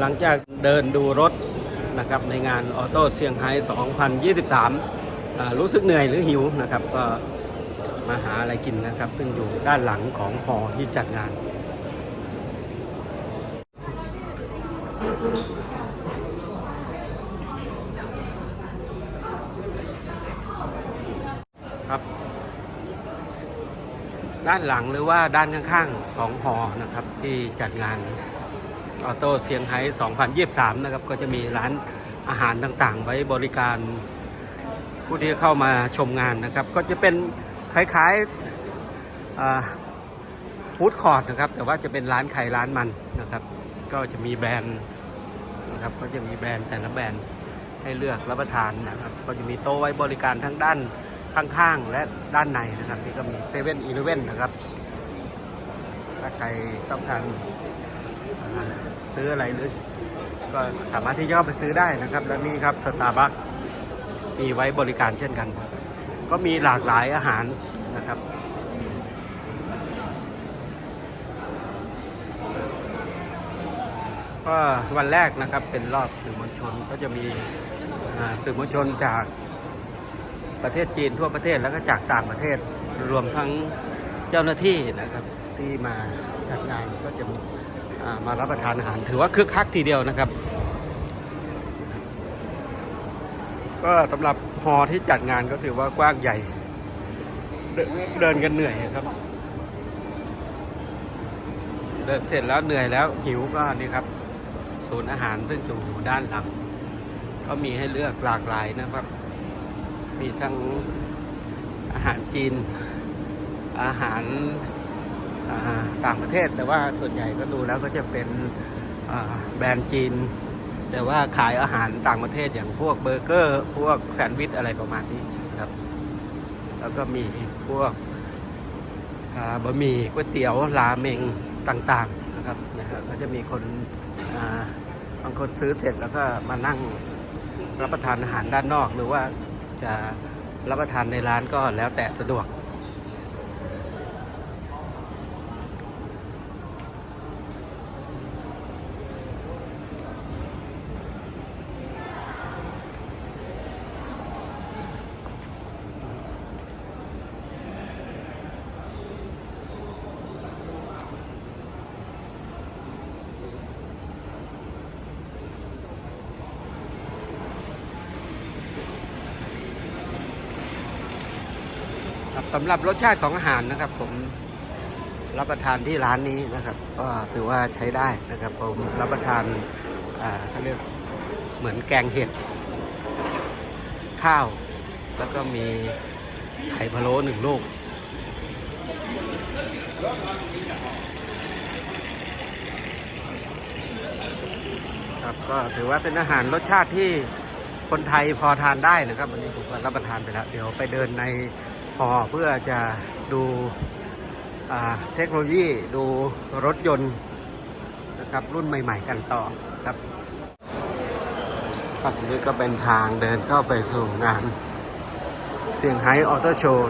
หลังจากเดินดูรถนะครับในงานออโต้เซี่ยงไฮ้2023 รู้สึกเหนื่อยหรือหิวนะครับ ก็มาหาอะไรกินนะครับ ซึ่งอยู่ด้านหลังของหอที่จัดงานครับด้านหลังหรือว่าด้านข้างๆของหอนะครับที่จัดงาน ออโต้เซียงไฮ้2023 นะครับ ก็จะมีร้านอาหารต่างๆ ไว้บริการผู้ที่เข้ามาชมงานนะครับ ก็จะเป็นคล้ายๆฟู้ดคอร์ทนะครับ แต่ว่าจะเป็นร้านไข่ร้านมันนะครับ ก็จะมีแบรนด์นะครับก็จะมีแบรนด์แต่ละแบรนด์ให้เลือกรับประทานนะครับ ก็จะมีโต๊ะไว้บริการทั้งด้านข้างๆและด้านในนะครับนี่ก็มีเซเว่นอีเลเว่นนะครับถ้าใครต้องการ ซื้ออะไรหรือก็สามารถที่จะเข้าไปซื้อได้นะครับ และนี่ครับสตาร์บัคมีไว้บริการเช่นกัน ก็มีหลากหลายอาหารนะครับก็วันแรกนะครับเป็นรอบสื่อมวลชนก็จะมีสื่อมวลชนจากประเทศจีนทั่วประเทศแล้วก็จากต่างประเทศรวมทั้งเจ้าหน้าที่นะครับที่มาจัดงานก็จะมี มารับประทานอาหารถือว่าคึกคักทีเดียวนะครับ ก็สำหรับฮอที่จัดงานก็ถือว่ากว้างใหญ่เดินเดินกันเหนื่อยครับ เดินเสร็จแล้วเหนื่อยแล้วหิวก็นี่ครับ ศูนย์อาหารซึ่งอยู่ด้านหลัง ก็มีให้เลือกหลากหลายนะครับ มีทั้งอาหารจีนอาหารอ่า ต่างประเทศแต่ว่าส่วนใหญ่ก็ดูแล้วก็จะเป็นแบรนด์จีน แต่ว่าขายอาหารต่างประเทศอย่างพวกเบอร์เกอร์พวกแซนด์วิชอะไรประมาณนี้ครับ แล้วก็มีพวกบะหมี่ก๋วยเตี๋ยวราเมงต่างๆนะครับนะครับก็จะมีคนบางคนซื้อเสร็จแล้วก็มานั่งรับประทานอาหารด้านนอก หรือว่าจะรับประทานในร้านก็แล้วแต่สะดวก สำหรับรสชาติของอาหารนะครับ ผมรับประทานที่ร้านนี้นะครับ ก็ถือว่าใช้ได้นะครับผมรับประทานอ่าเขาเรียกเหมือนแกงเห็ด ข้าว แล้วก็มีไข่พะโล้หนึ่งลูกครับก็ถือว่าเป็นอาหารรสชาติที่คนไทยพอทานได้นะครับวันนี้ผมก็รับประทานไปแล้ว เดี๋ยวไปเดินใน อเพื่อจะดูเทคโนโลยีดูรถยนต์นะครับรุ่นใหม่ ๆ กันต่อครับนี่ก็เป็นทางเดินเข้าไปสู่งานเซี่ยงไฮ้ออโต้โชว์